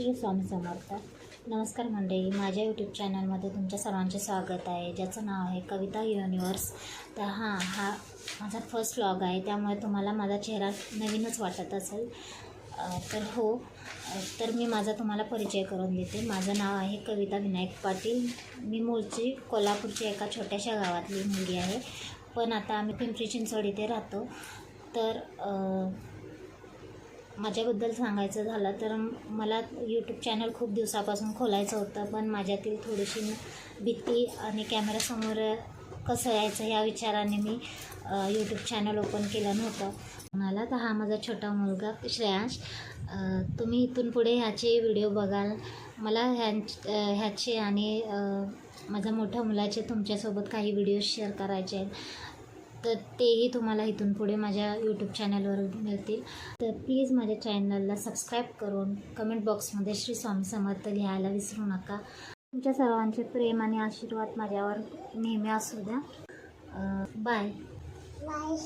श्री स्वामी समर्थ. नमस्कार मंडळी माझ्या यूट्यूब चॅनलमध्ये तुमच्या सर्वांचे स्वागत आहे. ज्याचं नाव आहे कविता युनिवर्स तर हां हा माझा फर्स्ट व्लॉग आहे. त्यामुळे तुम्हाला माझा चेहरा नवीनच वाटत असेल. तर हो तर मी माझा तुम्हाला परिचय करून देते. माझं नाव आहे कविता विनायक पाटील. मी मूळची कोल्हापूरच्या एका छोट्याशा गावातली मुलगी आहे. पण आता आम्ही पिंपरी चिंचवड इथे राहतो. तर माझ्याबद्दल सांगायचं झालं तर मला यूट्यूब चॅनल खूप दिवसापासून खोलायचं होतं पण माझ्यातील थोडीशी भीती आणि कॅमेरासमोर कसं यायचं या विचाराने मी यूट्यूब चॅनल ओपन केलं नव्हतं. मला तर हा माझा छोटा मुलगा श्रेयांश तुम्ही इथून पुढे ह्याचे व्हिडिओ बघाल. मला ह्यां ह्याचे आणि माझ्या मोठ्या मुलाचे तुमच्यासोबत काही व्हिडिओ शेअर करायचे आहेत. तर तेही तुम्हाला इथून पुढे माझ्या यूट्यूब चॅनलवर मिळतील. तर प्लीज माझ्या चॅनलला सबस्क्राईब करून कमेंट बॉक्समध्ये श्री स्वामी समर्थ लिहायला विसरू नका. तुमच्या सर्वांचे प्रेम आणि आशीर्वाद माझ्यावर नेहमी असू द्या. Bye bye